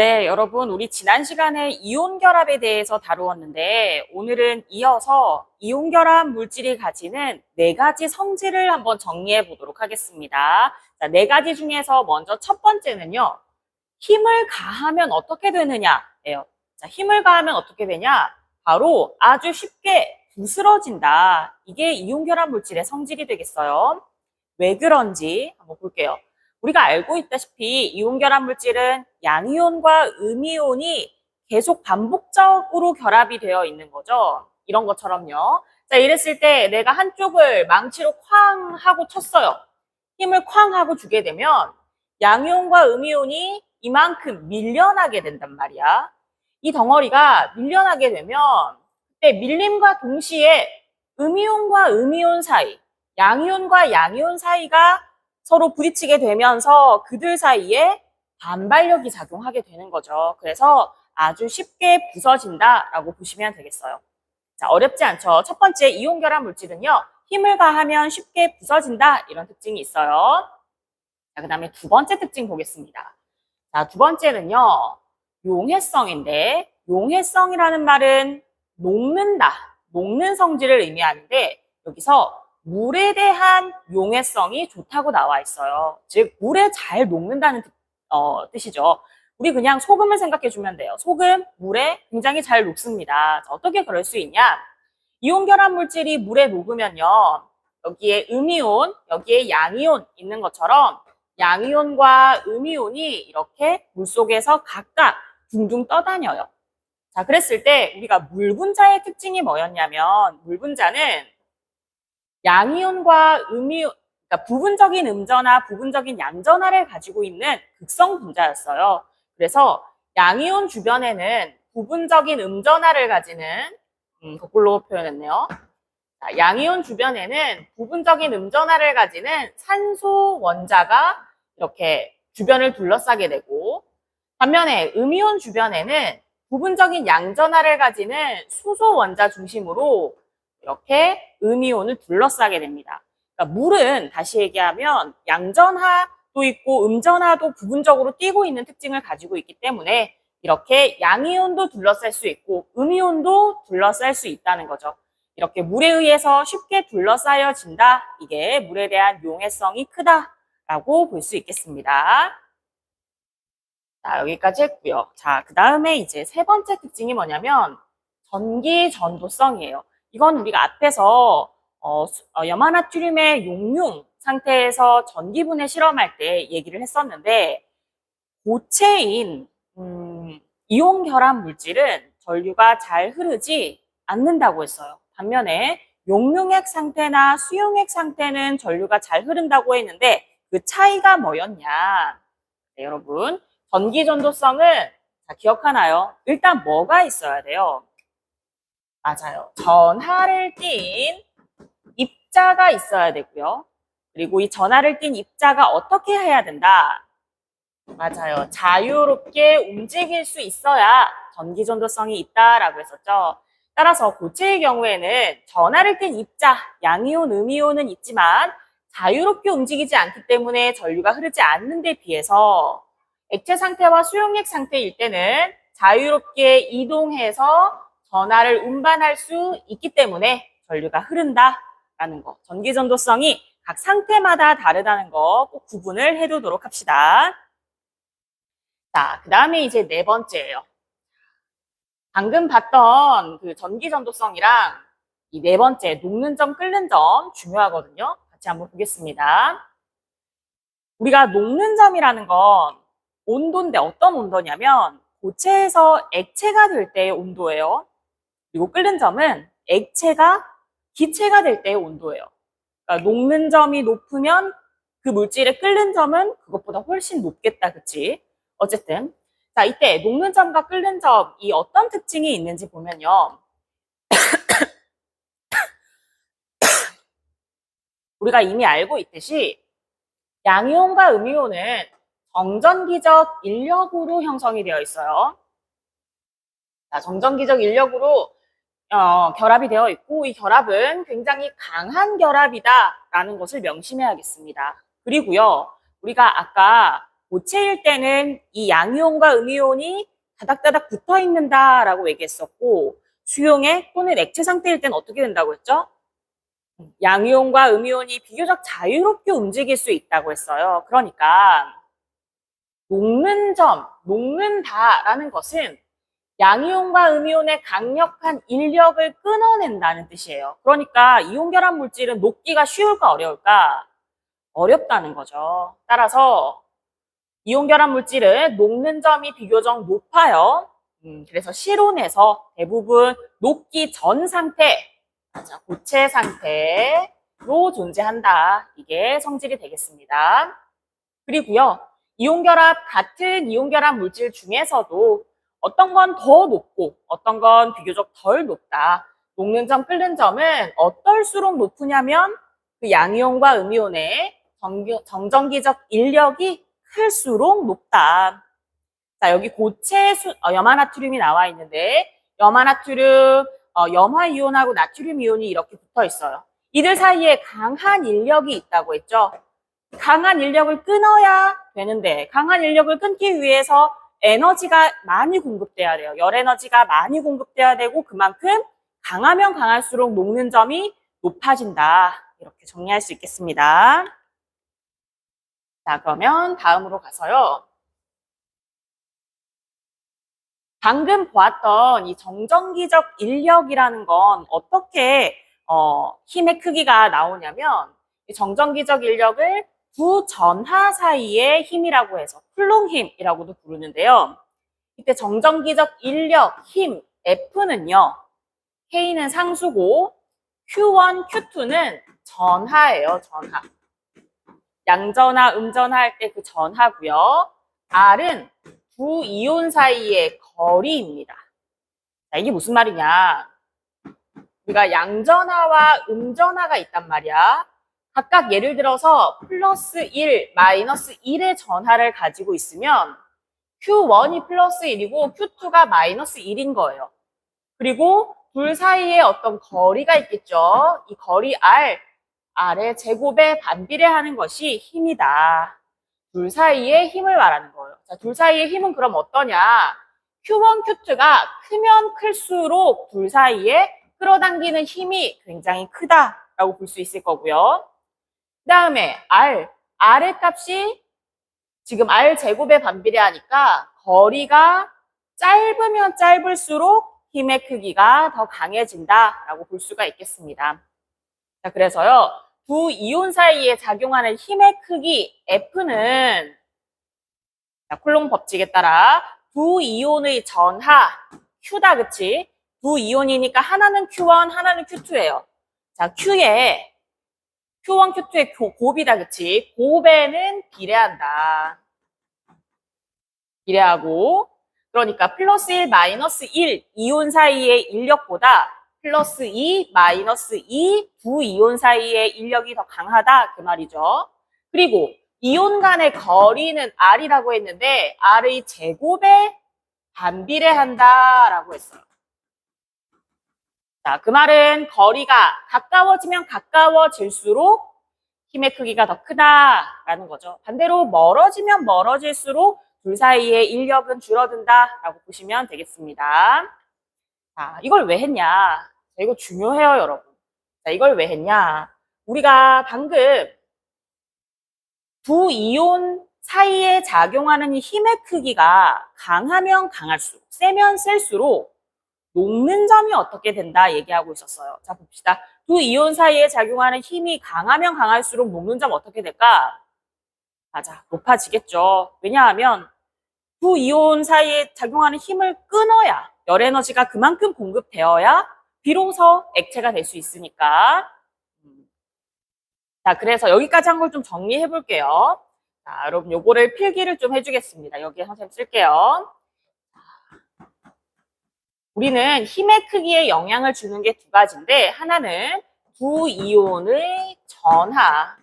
네, 여러분, 우리 지난 시간에 이온 결합에 대해서 다루었는데, 오늘은 이어서 이온 결합 물질이 가지는 네 가지 성질을 한번 정리해 보도록 하겠습니다. 자, 네 가지 중에서 먼저 첫 번째는요, 힘을 가하면 어떻게 되느냐예요. 자, 힘을 가하면 어떻게 되냐? 바로 아주 쉽게 부스러진다. 이게 이온 결합 물질의 성질이 되겠어요. 왜 그런지 한번 볼게요. 우리가 알고 있다시피 이온 결합 물질은 양이온과 음이온이 계속 반복적으로 결합이 되어 있는 거죠. 이런 것처럼요. 자, 이랬을 때 내가 한쪽을 망치로 쾅 하고 쳤어요. 힘을 쾅 하고 주게 되면 양이온과 음이온이 이만큼 밀려나게 된단 말이야. 이 덩어리가 밀려나게 되면 그때 밀림과 동시에 음이온과 음이온 사이, 양이온과 양이온 사이가 서로 부딪히게 되면서 그들 사이에 반발력이 작용하게 되는 거죠. 그래서 아주 쉽게 부서진다라고 보시면 되겠어요. 자, 어렵지 않죠? 첫 번째 이온 결합 물질은요. 힘을 가하면 쉽게 부서진다 이런 특징이 있어요. 자, 그 다음에 두 번째 특징 보겠습니다. 자, 두 번째는요. 용해성인데 용해성이라는 말은 녹는다, 녹는 성질을 의미하는데 여기서 물에 대한 용해성이 좋다고 나와 있어요. 즉 물에 잘 녹는다는 뜻, 어, 뜻이죠. 우리 그냥 소금을 생각해 주면 돼요. 소금, 물에 굉장히 잘 녹습니다. 자, 어떻게 그럴 수 있냐? 이온 결합 물질이 물에 녹으면요. 여기에 음이온, 여기에 양이온 있는 것처럼 양이온과 음이온이 이렇게 물 속에서 각각 둥둥 떠다녀요. 자, 그랬을 때 우리가 물 분자의 특징이 뭐였냐면 물 분자는 양이온과 음이온, 그러니까 부분적인 음전화, 부분적인 양전화를 가지고 있는 극성 분자였어요. 그래서 양이온 주변에는 부분적인 음전화를 가지는 음, 거꾸로 표현했네요. 자, 양이온 주변에는 부분적인 음전화를 가지는 산소 원자가 이렇게 주변을 둘러싸게 되고 반면에 음이온 주변에는 부분적인 양전화를 가지는 수소 원자 중심으로 이렇게 음이온을 둘러싸게 됩니다. 그러니까 물은 다시 얘기하면 양전하도 있고 음전하도 부분적으로 띄고 있는 특징을 가지고 있기 때문에 이렇게 양이온도 둘러쌀 수 있고 음이온도 둘러쌀 수 있다는 거죠. 이렇게 물에 의해서 쉽게 둘러싸여진다. 이게 물에 대한 용해성이 크다라고 볼 수 있겠습니다. 자, 여기까지 했고요. 자, 그 다음에 이제 세 번째 특징이 뭐냐면 전기 전도성이에요. 이건 우리가 앞에서 어, 어, 염화나트륨의 용융 상태에서 전기분해 실험할 때 얘기를 했었는데 고체인 음, 이온 결합 물질은 전류가 잘 흐르지 않는다고 했어요. 반면에 용융액 상태나 수용액 상태는 전류가 잘 흐른다고 했는데 그 차이가 뭐였냐? 네, 여러분 전기 전도성은 자, 기억하나요? 일단 뭐가 있어야 돼요? 맞아요. 전하를 띤 입자가 있어야 되고요. 그리고 이 전하를 띤 입자가 어떻게 해야 된다? 맞아요. 자유롭게 움직일 수 있어야 전기 전도성이 있다라고 했었죠. 따라서 고체의 경우에는 전하를 띤 입자, 양이온, 음이온은 있지만 자유롭게 움직이지 않기 때문에 전류가 흐르지 않는 데 비해서 액체 상태와 수용액 상태일 때는 자유롭게 이동해서 전하를 운반할 수 있기 때문에 전류가 흐른다라는 거. 전기 전도성이 각 상태마다 다르다는 거 꼭 구분을 해두도록 합시다. 자, 그 다음에 이제 네 번째예요. 방금 봤던 그 전기 전도성이랑 이 네 번째 녹는 점, 끓는 점 중요하거든요. 같이 한번 보겠습니다. 우리가 녹는 점이라는 건 온도인데 어떤 온도냐면 고체에서 액체가 될 때의 온도예요. 그리고 끓는 점은 액체가 기체가 될 때의 온도예요. 그러니까 녹는 점이 높으면 그 물질의 끓는 점은 그것보다 훨씬 높겠다, 그치? 어쨌든 자 이때 녹는 점과 끓는 점이 어떤 특징이 있는지 보면요. 우리가 이미 알고 있듯이 양이온과 음이온은 정전기적 인력으로 형성이 되어 있어요. 자, 정전기적 인력으로 어, 결합이 되어 있고 이 결합은 굉장히 강한 결합이다라는 것을 명심해야겠습니다. 그리고요, 우리가 아까 고체일 때는 이 양이온과 음이온이 다닥다닥 붙어 있는다라고 얘기했었고 수용액 또는 액체 상태일 때는 어떻게 된다고 했죠? 양이온과 음이온이 비교적 자유롭게 움직일 수 있다고 했어요. 그러니까 녹는 점, 녹는다라는 것은 양이온과 음이온의 강력한 인력을 끊어낸다는 뜻이에요. 그러니까 이온 결합 물질은 녹기가 쉬울까 어려울까? 어렵다는 거죠. 따라서 이온 결합 물질은 녹는 점이 비교적 높아요. 음, 그래서 실온에서 대부분 녹기 전 상태, 자, 고체 상태로 존재한다. 이게 성질이 되겠습니다. 그리고요, 이온 결합, 같은 이온 결합 물질 중에서도 어떤 건 더 높고 어떤 건 비교적 덜 높다. 녹는 점, 끓는 점은 어떨수록 높으냐면 그 양이온과 음이온의 정전기적 인력이 클수록 높다. 자, 여기 고체 수, 어, 염화나트륨이 나와 있는데 염화나트륨, 어, 염화이온하고 나트륨 이온이 이렇게 붙어 있어요. 이들 사이에 강한 인력이 있다고 했죠. 강한 인력을 끊어야 되는데 강한 인력을 끊기 위해서 에너지가 많이 공급돼야 돼요. 열 에너지가 많이 공급돼야 되고 그만큼 강하면 강할수록 녹는 점이 높아진다. 이렇게 정리할 수 있겠습니다. 자, 그러면 다음으로 가서요. 방금 보았던 이 정전기적 인력이라는 건 어떻게 어, 힘의 크기가 나오냐면 이 정전기적 인력을 두 전하 사이의 힘이라고 해서 쿨롱 힘이라고도 부르는데요. 이때 정전기적 인력, 힘, F는요. K는 상수고 Q1, Q2는 전하예요. 전하. 양전하, 음전하 할 때 그 전하고요. R은 두 이온 사이의 거리입니다. 자, 이게 무슨 말이냐? 우리가 양전하와 음전하가 있단 말이야. 각각 예를 들어서 플러스 1, 마이너스 1의 전하를 가지고 있으면 Q1이 플러스 1이고 Q2가 마이너스 1인 거예요. 그리고 둘 사이에 어떤 거리가 있겠죠. 이 거리 R, R의 제곱에 반비례하는 것이 힘이다. 둘 사이의 힘을 말하는 거예요. 자, 둘 사이의 힘은 그럼 어떠냐? Q1, Q2가 크면 클수록 둘 사이에 끌어당기는 힘이 굉장히 크다라고 볼 수 있을 거고요. 그 다음에 R, R의 값이 지금 R 제곱에 반비례하니까 거리가 짧으면 짧을수록 힘의 크기가 더 강해진다라고 볼 수가 있겠습니다. 자, 그래서요. 두 이온 사이에 작용하는 힘의 크기 F는 자, 쿨롱 법칙에 따라 두 이온의 전하 Q다 그치? 두 이온이니까 하나는 Q1, 하나는 Q2예요. 자, Q에 Q1, Q2의 곱이다 그치? 곱에는 비례한다. 비례하고 그러니까 플러스 1, 마이너스 1 이온 사이의 인력보다 플러스 2, 마이너스 2 두 이온 사이의 인력이 더 강하다 그 말이죠. 그리고 이온 간의 거리는 R이라고 했는데 R의 제곱에 반비례한다라고 했어요. 자, 그 말은 거리가 가까워지면 가까워질수록 힘의 크기가 더 크다라는 거죠. 반대로 멀어지면 멀어질수록 둘 사이의 인력은 줄어든다라고 보시면 되겠습니다. 자, 이걸 왜 했냐? 자, 이거 중요해요, 여러분. 자, 이걸 왜 했냐? 우리가 방금 두 이온 사이에 작용하는 이 힘의 크기가 강하면 강할수록, 세면 셀수록 녹는 점이 어떻게 된다 얘기하고 있었어요. 자, 봅시다. 두 이온 사이에 작용하는 힘이 강하면 강할수록 녹는 점 어떻게 될까? 맞아. 높아지겠죠. 왜냐하면 두 이온 사이에 작용하는 힘을 끊어야 열 에너지가 그만큼 공급되어야 비로소 액체가 될 수 있으니까. 음. 자, 그래서 여기까지 한 걸 좀 정리해 볼게요. 자, 여러분 요거를 필기를 좀 해주겠습니다. 여기에 선생님 쓸게요. 우리는 힘의 크기에 영향을 주는 게 두 가지인데 하나는 두 이온의 전하.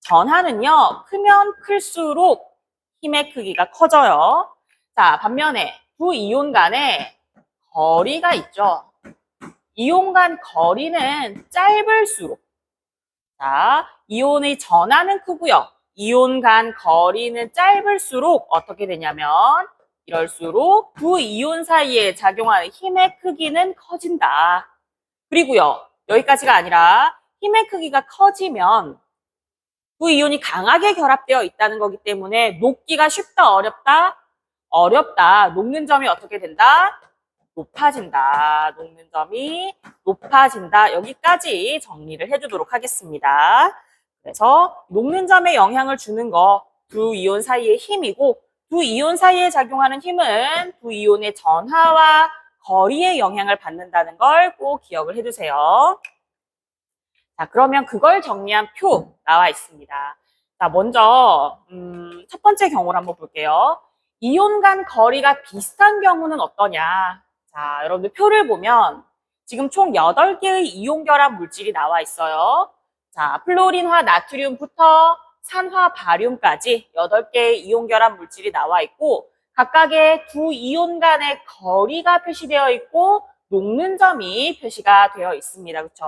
전하는요, 크면 클수록 힘의 크기가 커져요. 자, 반면에 두 이온 간에 거리가 있죠. 이온 간 거리는 짧을수록 자, 이온의 전하는 크고요. 이온 간 거리는 짧을수록 어떻게 되냐면 이럴수록 두 이온 사이에 작용하는 힘의 크기는 커진다. 그리고요, 여기까지가 아니라 힘의 크기가 커지면 두 이온이 강하게 결합되어 있다는 거기 때문에 녹기가 쉽다, 어렵다? 어렵다. 녹는 점이 어떻게 된다? 높아진다. 녹는 점이 높아진다. 여기까지 정리를 해주도록 하겠습니다. 그래서 녹는 점에 영향을 주는 거 두 이온 사이의 힘이고 두 이온 사이에 작용하는 힘은 두 이온의 전하와 거리에 영향을 받는다는 걸 꼭 기억을 해두세요. 자, 그러면 그걸 정리한 표 나와 있습니다. 자, 먼저 음, 첫 번째 경우를 한번 볼게요. 이온 간 거리가 비슷한 경우는 어떠냐? 자, 여러분들 표를 보면 지금 총 8개의 이온 결합 물질이 나와 있어요. 자, 플로린화 나트륨부터 산화 바륨까지 8개의 이온 결합 물질이 나와 있고 각각의 두 이온 간의 거리가 표시되어 있고 녹는 점이 표시가 되어 있습니다. 그렇죠?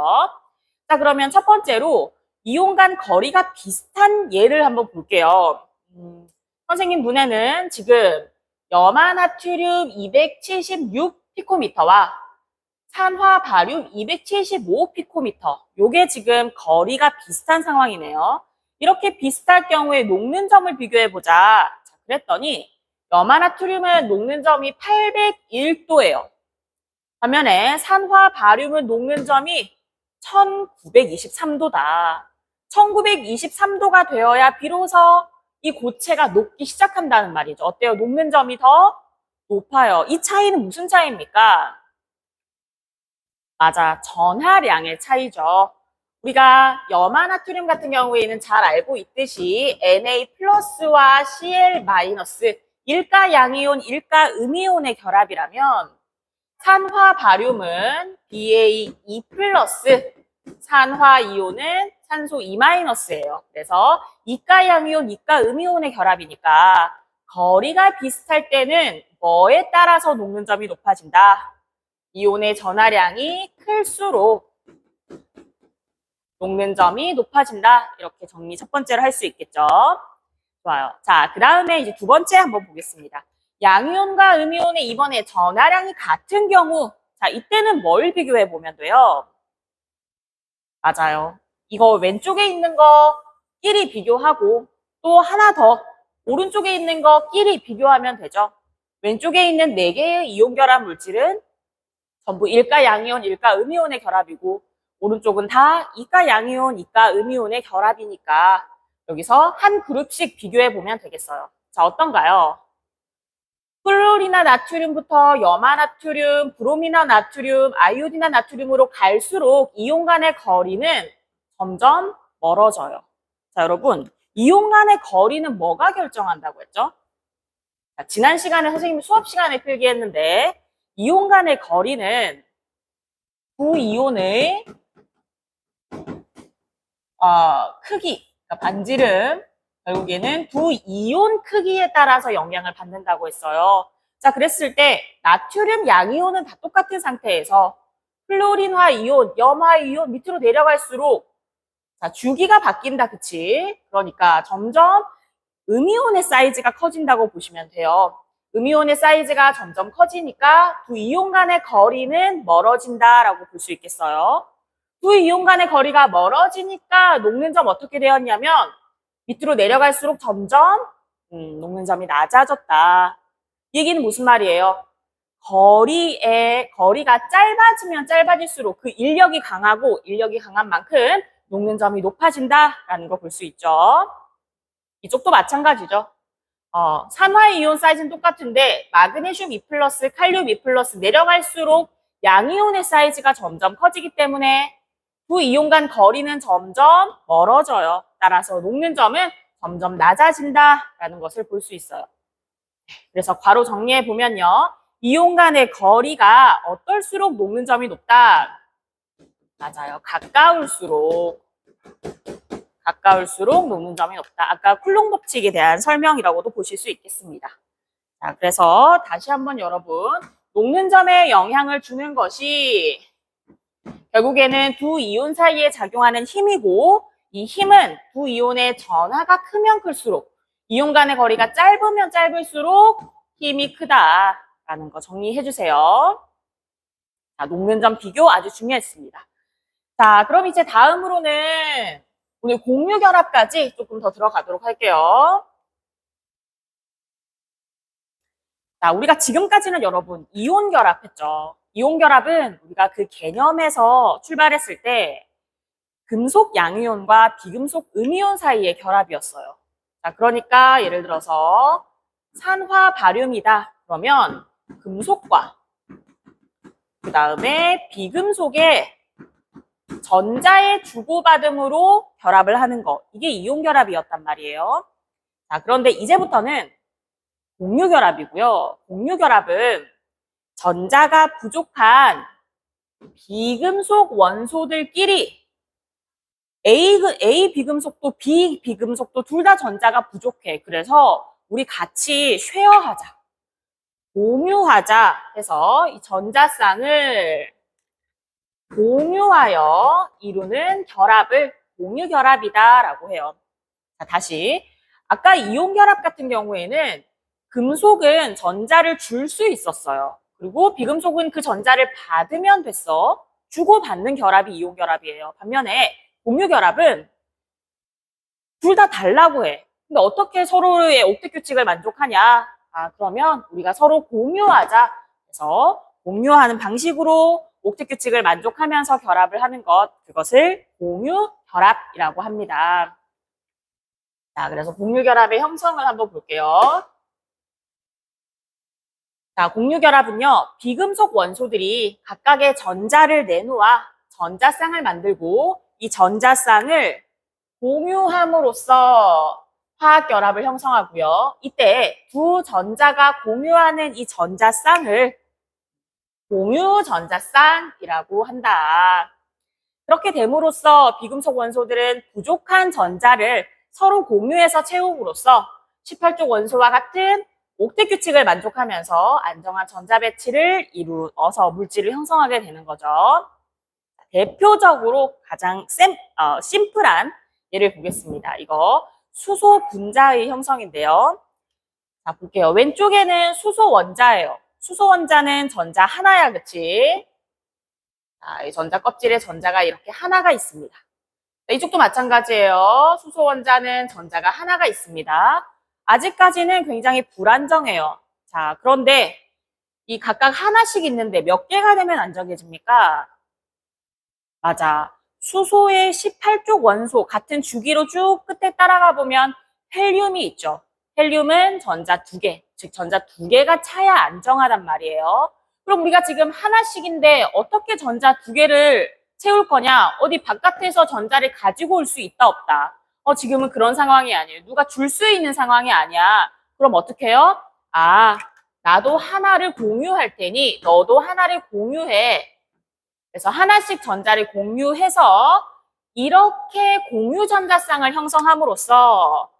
자, 그러면 첫 번째로 이온 간 거리가 비슷한 예를 한번 볼게요. 음, 선생님 눈에는 지금 염화나트륨 276 피코미터와 산화 바륨 275 피코미터. 요게 지금 거리가 비슷한 상황이네요. 이렇게 비슷할 경우에 녹는 점을 비교해 보자. 자, 그랬더니 염화나트륨은 녹는 점이 801도예요. 반면에 산화 바륨은 녹는 점이 1923도다. 1923도가 되어야 비로소 이 고체가 녹기 시작한다는 말이죠. 어때요? 녹는 점이 더 높아요. 이 차이는 무슨 차이입니까? 맞아. 전하량의 차이죠. 우리가 염화나트륨 같은 경우에는 잘 알고 있듯이 Na 플러스와 Cl 마이너스 일가 양이온, 일가 음이온의 결합이라면 산화 바륨은 BA2 플러스, 산화 이온은 산소 2 마이너스예요. 그래서 이가 양이온, 이가 음이온의 결합이니까 거리가 비슷할 때는 뭐에 따라서 녹는 점이 높아진다. 이온의 전하량이 클수록 녹는 점이 높아진다. 이렇게 정리 첫 번째로 할 수 있겠죠. 좋아요. 자, 그 다음에 이제 두 번째 한번 보겠습니다. 양이온과 음이온의 이번에 전하량이 같은 경우, 자, 이때는 뭘 비교해 보면 돼요? 맞아요. 이거 왼쪽에 있는 거 끼리 비교하고 또 하나 더 오른쪽에 있는 거 끼리 비교하면 되죠. 왼쪽에 있는 네개의 이온 결합 물질은 전부 일가 양이온, 일가 음이온의 결합이고 오른쪽은 다 이가 양이온, 이가 음이온의 결합이니까 여기서 한 그룹씩 비교해 보면 되겠어요. 자, 어떤가요? 플로리나 나트륨부터 염화나트륨, 브로미나 나트륨, 아이오디나 나트륨으로 갈수록 이온 간의 거리는 점점 멀어져요. 자, 여러분, 이온 간의 거리는 뭐가 결정한다고 했죠? 자, 지난 시간에 선생님이 수업 시간에 필기했는데 이온 간의 거리는 두 이온의 어, 크기, 그러니까 반지름, 결국에는 두 이온 크기에 따라서 영향을 받는다고 했어요. 자, 그랬을 때 나트륨 양이온은 다 똑같은 상태에서 플로린화 이온, 염화 이온 밑으로 내려갈수록 자, 주기가 바뀐다, 그치? 그러니까 점점 음이온의 사이즈가 커진다고 보시면 돼요. 음이온의 사이즈가 점점 커지니까 두 이온 간의 거리는 멀어진다라고 볼 수 있겠어요. 두 이온 간의 거리가 멀어지니까 녹는 점 어떻게 되었냐면 밑으로 내려갈수록 점점 음, 녹는 점이 낮아졌다. 이 얘기는 무슨 말이에요? 거리에 거리가 짧아지면 짧아질수록 그 인력이 강하고 인력이 강한 만큼 녹는 점이 높아진다라는 걸볼수 있죠. 이쪽도 마찬가지죠. 어, 산화의 이온 사이즈는 똑같은데 마그네슘 2 플러스, 칼륨 2 플러스 내려갈수록 양이온의 사이즈가 점점 커지기 때문에 두 이온 간 거리는 점점 멀어져요. 따라서 녹는 점은 점점 낮아진다라는 것을 볼 수 있어요. 그래서 괄호 정리해 보면요. 이온 간의 거리가 어떨수록 녹는 점이 높다? 맞아요. 가까울수록 가까울수록 녹는 점이 높다. 아까 쿨롱 법칙에 대한 설명이라고도 보실 수 있겠습니다. 자, 그래서 다시 한번 여러분 녹는 점에 영향을 주는 것이 결국에는 두 이온 사이에 작용하는 힘이고 이 힘은 두 이온의 전하가 크면 클수록 이온 간의 거리가 짧으면 짧을수록 힘이 크다라는 거 정리해 주세요. 자, 녹는점 비교 아주 중요했습니다. 자, 그럼 이제 다음으로는 오늘 공유 결합까지 조금 더 들어가도록 할게요. 자, 우리가 지금까지는 여러분 이온 결합했죠. 이온 결합은 우리가 그 개념에서 출발했을 때 금속 양이온과 비금속 음이온 사이의 결합이었어요. 자, 그러니까 예를 들어서 산화 바륨이다. 그러면 금속과 그 다음에 비금속의 전자의 주고받음으로 결합을 하는 거. 이게 이온 결합이었단 말이에요. 자, 그런데 이제부터는 공유 결합이고요. 공유 결합은 전자가 부족한 비금속 원소들끼리 A, 그- A 비금속도 B 비금속도 둘 다 전자가 부족해. 그래서 우리 같이 쉐어하자. 공유하자 해서 이 전자쌍을 공유하여 이루는 결합을 공유 결합이다라고 해요. 자, 다시 아까 이온 결합 같은 경우에는 금속은 전자를 줄 수 있었어요. 그리고 비금속은 그 전자를 받으면 됐어. 주고받는 결합이 이온 결합이에요. 반면에 공유 결합은 둘 다 달라고 해. 근데 어떻게 서로의 옥텟 규칙을 만족하냐? 아, 그러면 우리가 서로 공유하자. 그래서 공유하는 방식으로 옥텟 규칙을 만족하면서 결합을 하는 것, 그것을 공유 결합이라고 합니다. 자, 그래서 공유 결합의 형성을 한번 볼게요. 자, 공유 결합은요, 비금속 원소들이 각각의 전자를 내놓아 전자쌍을 만들고 이 전자쌍을 공유함으로써 화학 결합을 형성하고요. 이때 두 전자가 공유하는 이 전자쌍을 공유 전자쌍이라고 한다. 그렇게 됨으로써 비금속 원소들은 부족한 전자를 서로 공유해서 채움으로써 18쪽 원소와 같은 옥텟 규칙을 만족하면서 안정한 전자 배치를 이루어서 물질을 형성하게 되는 거죠. 대표적으로 가장 셈, 어, 심플한 예를 보겠습니다. 이거 수소 분자의 형성인데요. 자, 볼게요. 왼쪽에는 수소 원자예요. 수소 원자는 전자 하나야, 그치? 자, 이 전자 껍질에 전자가 이렇게 하나가 있습니다. 자, 이쪽도 마찬가지예요. 수소 원자는 전자가 하나가 있습니다. 아직까지는 굉장히 불안정해요. 자, 그런데 이 각각 하나씩 있는데 몇 개가 되면 안정해집니까? 맞아. 수소의 18쪽 원소 같은 주기로 쭉 끝에 따라가 보면 헬륨이 있죠. 헬륨은 전자 두 개, 즉 전자 두 개가 차야 안정하단 말이에요. 그럼 우리가 지금 하나씩인데 어떻게 전자 두 개를 채울 거냐? 어디 바깥에서 전자를 가지고 올 수 있다 없다. 어 지금은 그런 상황이 아니에요. 누가 줄 수 있는 상황이 아니야. 그럼 어떻게 해요? 아, 나도 하나를 공유할 테니 너도 하나를 공유해. 그래서 하나씩 전자를 공유해서 이렇게 공유 전자쌍을 형성함으로써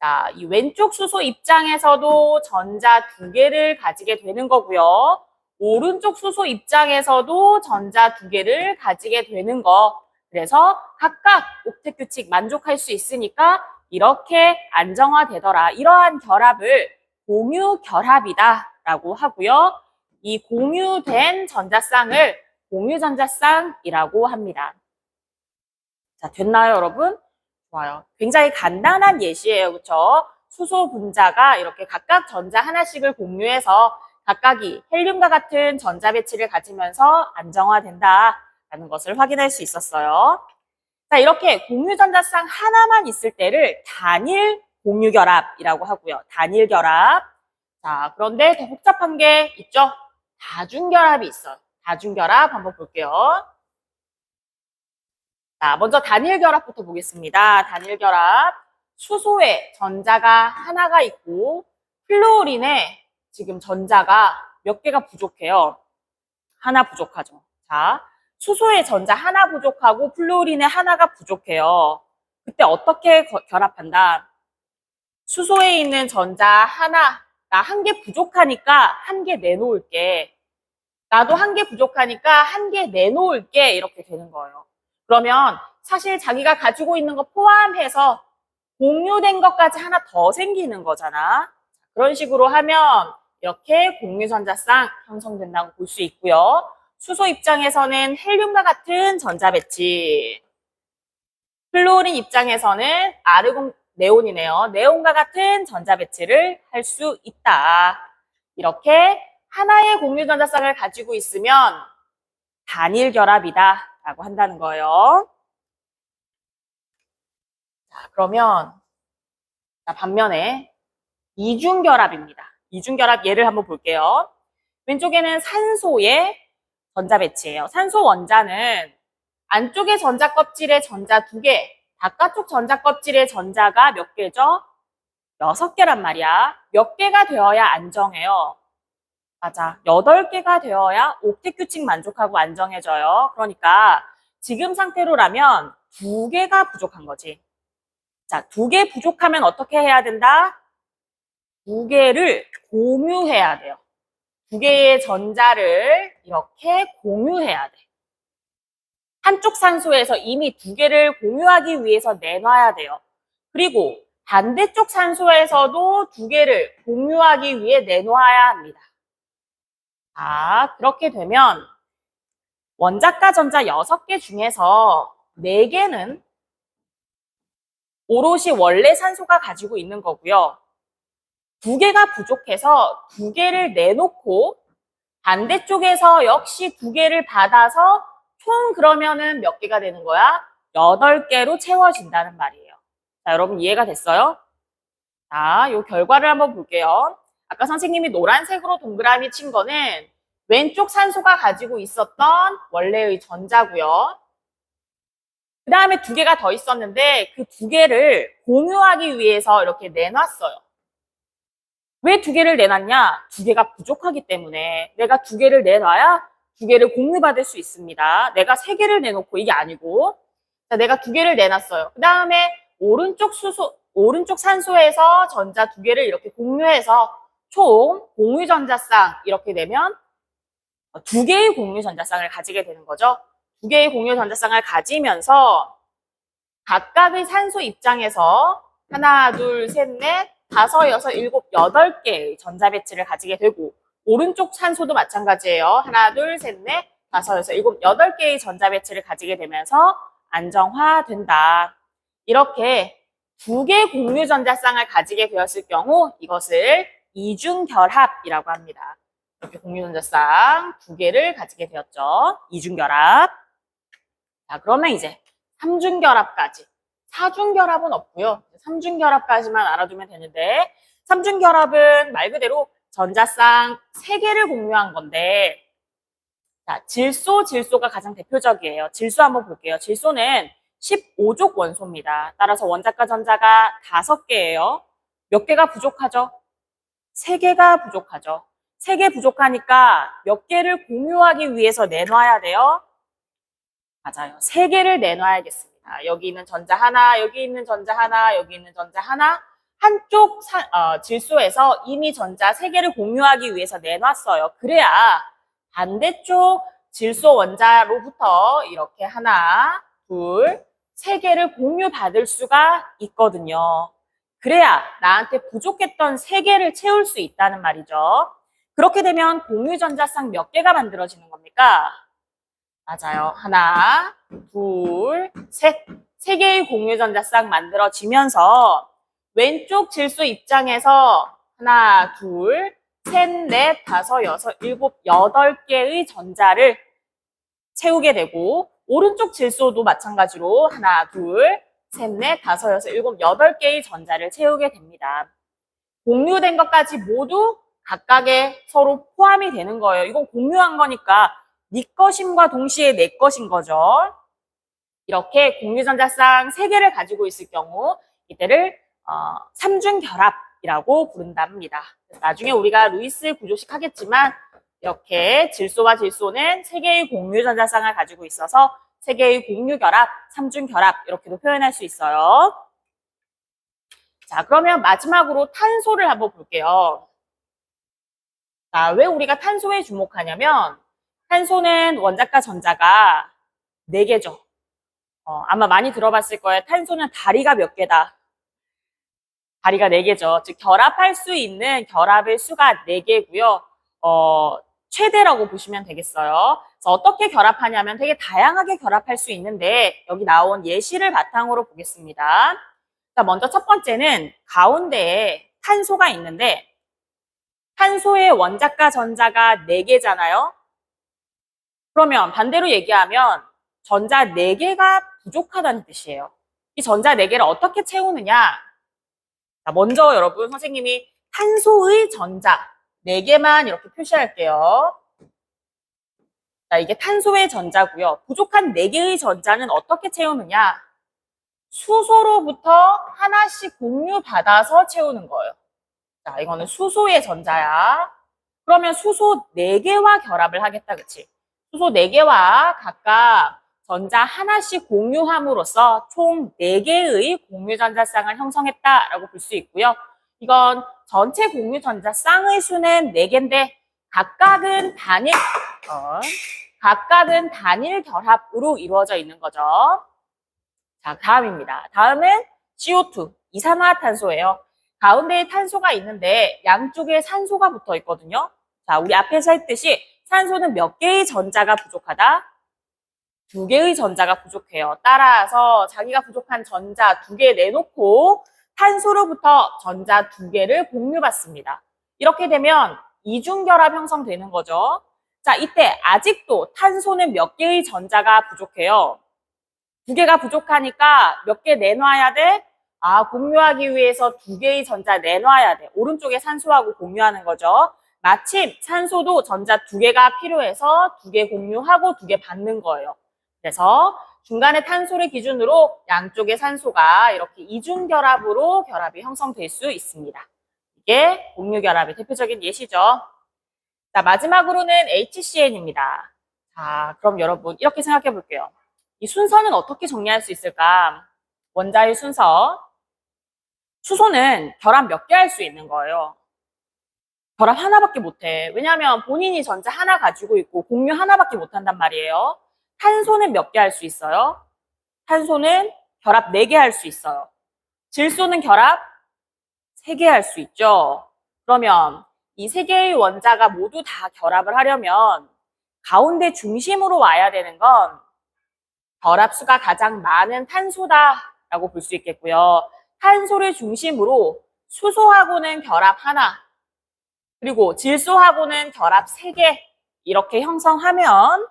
자, 이 왼쪽 수소 입장에서도 전자 두 개를 가지게 되는 거고요. 오른쪽 수소 입장에서도 전자 두 개를 가지게 되는 거. 그래서 각각 옥텟 규칙 만족할 수 있으니까 이렇게 안정화되더라. 이러한 결합을 공유 결합이다라고 하고요. 이 공유된 전자쌍을 공유 전자쌍이라고 합니다. 자, 됐나요, 여러분? 좋아요. 굉장히 간단한 예시예요. 그렇죠? 수소 분자가 이렇게 각각 전자 하나씩을 공유해서 각각이 헬륨과 같은 전자 배치를 가지면서 안정화된다 라는 것을 확인할 수 있었어요. 자, 이렇게 공유 전자쌍 하나만 있을 때를 단일 공유 결합이라고 하고요. 단일 결합. 자, 그런데 더 복잡한 게 있죠? 다중 결합이 있어요. 다중 결합 한번 볼게요. 자, 먼저 단일 결합부터 보겠습니다. 단일 결합. 수소에 전자가 하나가 있고 플루오린에 지금 전자가 몇 개가 부족해요. 하나 부족하죠. 자, 수소에 전자 하나 부족하고 플루오린에 하나가 부족해요. 그때 어떻게 거- 결합한다? 수소에 있는 전자 하나, 나 한 개 부족하니까 한 개 내놓을게. 나도 한 개 부족하니까 한 개 내놓을게. 이렇게 되는 거예요. 그러면 사실 자기가 가지고 있는 거 포함해서 공유된 것까지 하나 더 생기는 거잖아. 그런 식으로 하면 이렇게 공유전자쌍 형성된다고 볼 수 있고요. 수소 입장에서는 헬륨과 같은 전자 배치. 플로린 입장에서는 아르곤 네온이네요. 네온과 같은 전자 배치를 할 수 있다. 이렇게 하나의 공유 전자쌍을 가지고 있으면 단일 결합이다 라고 한다는 거예요. 자, 그러면 자, 반면에 이중 결합입니다. 이중 결합 예를 한번 볼게요. 왼쪽에는 산소의 전자 배치예요. 산소 원자는 안쪽의 전자 껍질에 전자 두 개, 바깥쪽 전자 껍질에 전자가 몇 개죠? 여섯 개란 말이야. 몇 개가 되어야 안정해요. 맞아. 여덟 개가 되어야 옥텟 규칙 만족하고 안정해져요. 그러니까 지금 상태로라면 두 개가 부족한 거지. 자, 두 개 부족하면 어떻게 해야 된다? 두 개를 공유해야 돼요. 두 개의 전자를 이렇게 공유해야 돼. 한쪽 산소에서 이미 두 개를 공유하기 위해서 내놔야 돼요. 그리고 반대쪽 산소에서도 두 개를 공유하기 위해 내놓아야 합니다. 자, 그렇게 되면 원자과 전자 6개 중에서 4개는 오롯이 원래 산소가 가지고 있는 거고요. 두 개가 부족해서 두 개를 내놓고 반대쪽에서 역시 두 개를 받아서 총 그러면은 몇 개가 되는 거야? 여덟 개로 채워진다는 말이에요. 자, 여러분 이해가 됐어요? 자, 요 결과를 한번 볼게요. 아까 선생님이 노란색으로 동그라미 친 거는 왼쪽 산소가 가지고 있었던 원래의 전자고요. 그 다음에 두 개가 더 있었는데 그 두 개를 공유하기 위해서 이렇게 내놨어요. 왜 두 개를 내놨냐? 두 개가 부족하기 때문에 내가 두 개를 내놔야 두 개를 공유받을 수 있습니다. 내가 세 개를 내놓고 이게 아니고 자, 내가 두 개를 내놨어요. 그 다음에 오른쪽 수소, 오른쪽 산소에서 전자 두 개를 이렇게 공유해서 총 공유 전자쌍 이렇게 되면 두 개의 공유 전자쌍을 가지게 되는 거죠. 두 개의 공유 전자쌍을 가지면서 각각의 산소 입장에서 하나, 둘, 셋, 넷, 다섯, 여섯, 일곱, 여덟 개의 전자 배치를 가지게 되고 오른쪽 산소도 마찬가지예요. 하나, 둘, 셋, 넷, 다섯, 여섯, 일곱, 여덟 개의 전자 배치를 가지게 되면서 안정화된다. 이렇게 두 개의 공유 전자쌍을 가지게 되었을 경우 이것을 이중 결합이라고 합니다. 이렇게 공유 전자쌍 두 개를 가지게 되었죠. 이중 결합. 자, 그러면 이제 삼중 결합까지. 사중결합은 없고요. 삼중결합까지만 알아두면 되는데 삼중결합은 말 그대로 전자쌍 세 개를 공유한 건데 자, 질소, 질소가 가장 대표적이에요. 질소 한번 볼게요. 질소는 15족 원소입니다. 따라서 원자과 전자가 5개예요. 몇 개가 부족하죠? 3개가 부족하죠. 3개 부족하니까 몇 개를 공유하기 위해서 내놔야 돼요? 맞아요. 3개를 내놔야겠습니다. 여기 있는 전자 하나, 여기 있는 전자 하나, 여기 있는 전자 하나. 한쪽 사- 어, 질소에서 이미 전자 3개를 공유하기 위해서 내놨어요. 그래야 반대쪽 질소 원자로부터 이렇게 하나, 둘, 세 개를 공유받을 수가 있거든요. 그래야 나한테 부족했던 세 개를 채울 수 있다는 말이죠. 그렇게 되면 공유전자쌍 몇 개가 만들어지는 겁니까? 맞아요. 하나, 둘, 셋. 세 개의 공유 전자 쌍 만들어지면서 왼쪽 질소 입장에서 하나, 둘, 셋, 넷, 다섯, 여섯, 일곱, 여덟 개의 전자를 채우게 되고 오른쪽 질소도 마찬가지로 하나, 둘, 셋, 넷, 다섯, 여섯, 일곱, 여덟 개의 전자를 채우게 됩니다. 공유된 것까지 모두 각각의 서로 포함이 되는 거예요. 이건 공유한 거니까 네 것임과 동시에 내 것인 거죠. 이렇게 공유전자쌍 세개를 가지고 있을 경우 이때를 어, 삼중 결합이라고 부른답니다. 그래서 나중에 우리가 루이스 구조식 하겠지만 이렇게 질소와 질소는 세 개의 공유 전자쌍을 가지고 있어서 세 개의 공유 결합, 삼중 결합 이렇게도 표현할 수 있어요. 자, 그러면 마지막으로 탄소를 한번 볼게요. 자, 왜 우리가 탄소에 주목하냐면 탄소는 원자과 전자가 네개죠 어, 아마 많이 들어봤을 거예요. 탄소는 다리가 몇 개다. 다리가 네 개죠. 즉 결합할 수 있는 결합의 수가 네 개고요. 어, 최대라고 보시면 되겠어요. 그래서 어떻게 결합하냐면 되게 다양하게 결합할 수 있는데 여기 나온 예시를 바탕으로 보겠습니다. 자, 먼저 첫 번째는 가운데에 탄소가 있는데 탄소의 원자과 전자가 4개잖아요. 그러면 반대로 얘기하면 전자 4개가 부족하다는 뜻이에요. 이 전자 4개를 어떻게 채우느냐? 자, 먼저 여러분 선생님이 탄소의 전자 4개만 이렇게 표시할게요. 자, 이게 탄소의 전자고요. 부족한 4개의 전자는 어떻게 채우느냐? 수소로부터 하나씩 공유받아서 채우는 거예요. 자, 이거는 수소의 전자야. 그러면 수소 4개와 결합을 하겠다, 그치? 수소 4개와 각각 전자 하나씩 공유함으로써 총 4개의 공유전자쌍을 형성했다라고 볼 수 있고요. 이건 전체 공유전자쌍의 수는 4개인데 각각은 단일, 어, 각각은 단일 결합으로 이루어져 있는 거죠. 자, 다음입니다. 다음은 CO2, 이산화탄소예요. 가운데에 탄소가 있는데 양쪽에 산소가 붙어 있거든요. 자, 우리 앞에서 했듯이 산소는 몇 개의 전자가 부족하다? 두 개의 전자가 부족해요. 따라서 자기가 부족한 전자 두 개 내놓고 탄소로부터 전자 두 개를 공유받습니다. 이렇게 되면 이중결합 형성되는 거죠. 자, 이때 아직도 탄소는 몇 개의 전자가 부족해요. 두 개가 부족하니까 몇 개 내놔야 돼? 아, 공유하기 위해서 두 개의 전자 내놔야 돼. 오른쪽에 산소하고 공유하는 거죠. 마침 산소도 전자 두 개가 필요해서 두 개 공유하고 두 개 받는 거예요. 그래서 중간에 탄소를 기준으로 양쪽의 산소가 이렇게 이중 결합으로 결합이 형성될 수 있습니다. 이게 공유 결합의 대표적인 예시죠. 자, 마지막으로는 HCN입니다. 자, 그럼 여러분 이렇게 생각해 볼게요. 이 순서는 어떻게 정리할 수 있을까? 원자의 순서. 수소는 결합 몇 개 할 수 있는 거예요. 결합 하나밖에 못해. 왜냐하면 본인이 전자 하나 가지고 있고 공유 하나밖에 못한단 말이에요. 탄소는 몇 개 할 수 있어요? 탄소는 결합 4개 할 수 있어요. 질소는 결합 3개 할 수 있죠. 그러면 이세 개의 원자가 모두 다 결합을 하려면 가운데 중심으로 와야 되는 건 결합수가 가장 많은 탄소다라고 볼 수 있겠고요. 탄소를 중심으로 수소하고는 결합 하나, 그리고 질소하고는 결합 세개 이렇게 형성하면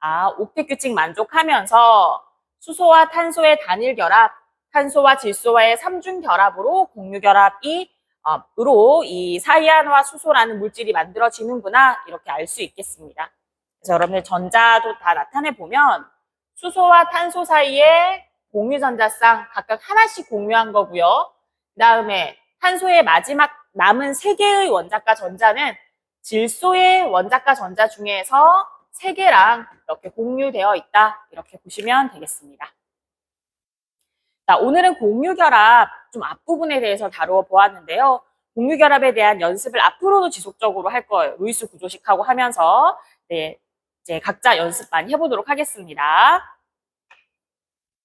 아, 옥텟 규칙 만족하면서 수소와 탄소의 단일 결합, 탄소와 질소와의 삼중 결합으로 공유 결합이 어, 으로 이 사이안화 수소라는 물질이 만들어지는구나 이렇게 알 수 있겠습니다. 그래서 여러분들 전자도 다 나타내 보면 수소와 탄소 사이에 공유 전자쌍 각각 하나씩 공유한 거고요. 그다음에 탄소의 마지막 남은 세 개의 원자과 전자는 질소의 원자과 전자 중에서 세 개랑 이렇게 공유되어 있다. 이렇게 보시면 되겠습니다. 자, 오늘은 공유결합 좀 앞부분에 대해서 다루어 보았는데요. 공유결합에 대한 연습을 앞으로도 지속적으로 할 거예요. 루이스 구조식하고 하면서 네, 이제 각자 연습 많이 해보도록 하겠습니다.